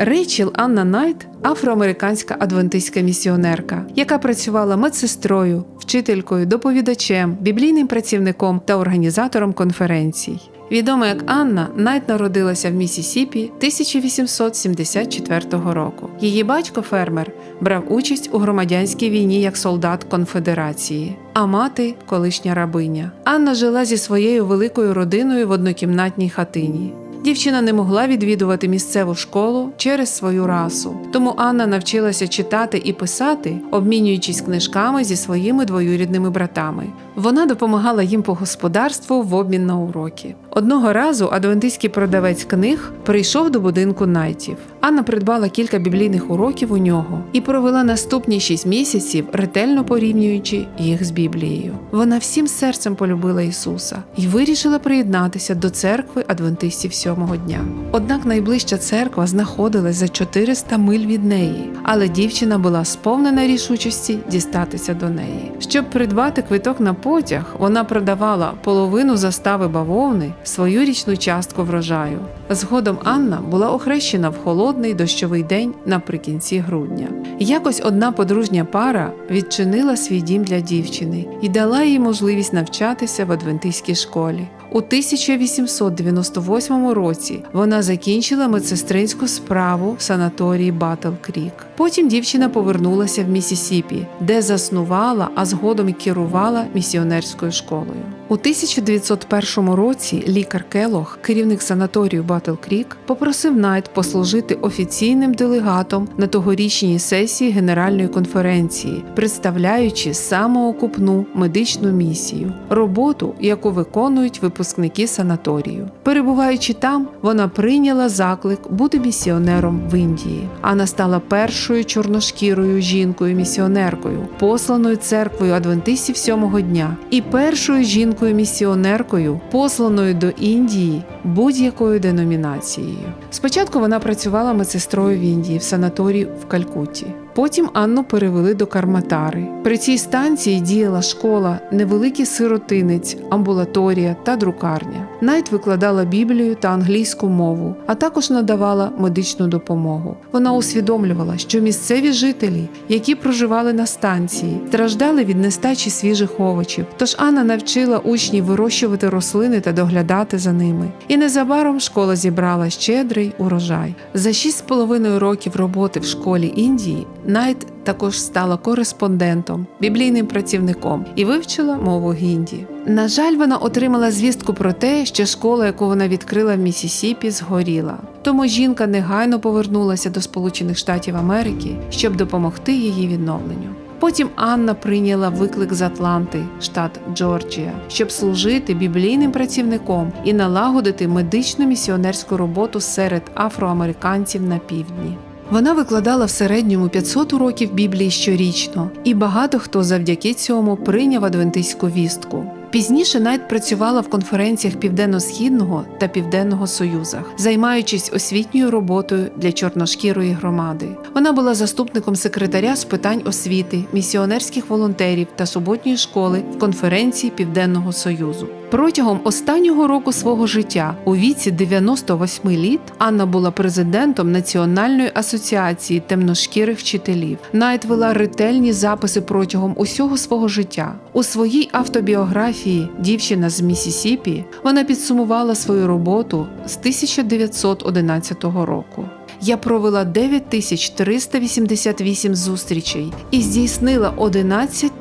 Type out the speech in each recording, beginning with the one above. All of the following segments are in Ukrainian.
Рейчел Анна Найт афроамериканська адвентистська місіонерка, яка працювала медсестрою, вчителькою, доповідачем, біблійним працівником та організатором конференцій. Відома як Анна, Найт народилася в Місісіпі 1874 року. Її батько фермер брав участь у громадянській війні як солдат конфедерації, а мати колишня рабиня. Анна жила зі своєю великою родиною в однокімнатній хатині. Дівчина не могла відвідувати місцеву школу через свою расу, тому Анна навчилася читати і писати, обмінюючись книжками зі своїми двоюрідними братами. Вона допомагала їм по господарству в обмін на уроки. Одного разу адвентистський продавець книг прийшов до будинку найтів. Анна придбала кілька біблійних уроків у нього і провела наступні шість місяців, ретельно порівнюючи їх з Біблією. Вона всім серцем полюбила Ісуса і вирішила приєднатися до церкви адвентистів сьомого дня. Однак найближча церква знаходилась за 400 миль від неї, але дівчина була сповнена рішучості дістатися до неї. Щоб придбати квиток на потяг, вона продавала половину застави бавовни свою річну частку врожаю. Згодом Анна була охрещена в холодний дощовий день наприкінці грудня. Якось одна подружня пара відчинила свій дім для дівчини і дала їй можливість навчатися в адвентистській школі. У 1898 році вона закінчила медсестринську справу в санаторії Батл Крік. Потім дівчина повернулася в Місісіпі, де заснувала, а згодом керувала місіонерською школою. У 1901 році лікар Келох, керівник санаторію Батл Крік, попросив Найт послужити офіційним делегатом на тогорічній сесії Генеральної конференції, представляючи самоокупну медичну місію, роботу, яку виконують випускники санаторію. Перебуваючи там, вона прийняла заклик бути місіонером в Індії. Анна стала першою чорношкірою жінкою-місіонеркою, посланою церквою адвентистів сьомого дня, і першою жінкою-місіонеркою, посланою до Індії будь-якою деномінацією. Спочатку вона працювала медсестрою в Індії в санаторії в Калькутті. Потім Анну перевели до Карматари. При цій станції діяла школа, невеликий сиротинець, амбулаторія та друкарня. Найт викладала Біблію та англійську мову, а також надавала медичну допомогу. Вона усвідомлювала, що місцеві жителі, які проживали на станції, страждали від нестачі свіжих овочів. Тож Анна навчила учнів вирощувати рослини та доглядати за ними. І незабаром школа зібрала щедрий урожай. За шість з половиною років роботи в школі Індії Найт також стала кореспондентом, біблійним працівником і вивчила мову гінді. На жаль, вона отримала звістку про те, що школа, яку вона відкрила в Місісіпі, згоріла. Тому жінка негайно повернулася до Сполучених Штатів Америки, щоб допомогти її відновленню. Потім Анна прийняла виклик з Атланти, штат Джорджія, щоб служити біблійним працівником і налагодити медичну місіонерську роботу серед афроамериканців на півдні. Вона викладала в середньому 500 уроків Біблії щорічно, і багато хто завдяки цьому прийняв адвентистську вістку. Пізніше Найт працювала в конференціях Південно-Східного та Південного Союзах, займаючись освітньою роботою для чорношкірої громади. Вона була заступником секретаря з питань освіти, місіонерських волонтерів та суботньої школи в конференції Південного Союзу. Протягом останнього року свого життя, у віці 98 літ, Анна була президентом Національної асоціації темношкірих вчителів. Найт вела ретельні записи протягом усього свого життя. У своїй автобіографії Дівчина з Місісіпі вона підсумувала свою роботу з 1911 року. Я провела 9388 зустрічей і здійснила 11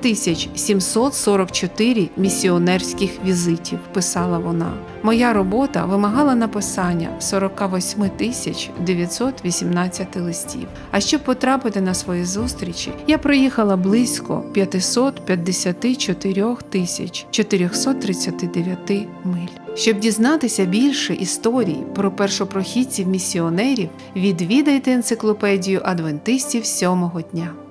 744 місіонерських візитів, писала вона. Моя робота вимагала написання 48 тисяч 918 листів. А щоб потрапити на свої зустрічі, я проїхала близько 554 тисяч 439 миль. Щоб дізнатися більше історій про першопрохідців місіонерів, відвідайте енциклопедію адвентистів сьомого дня.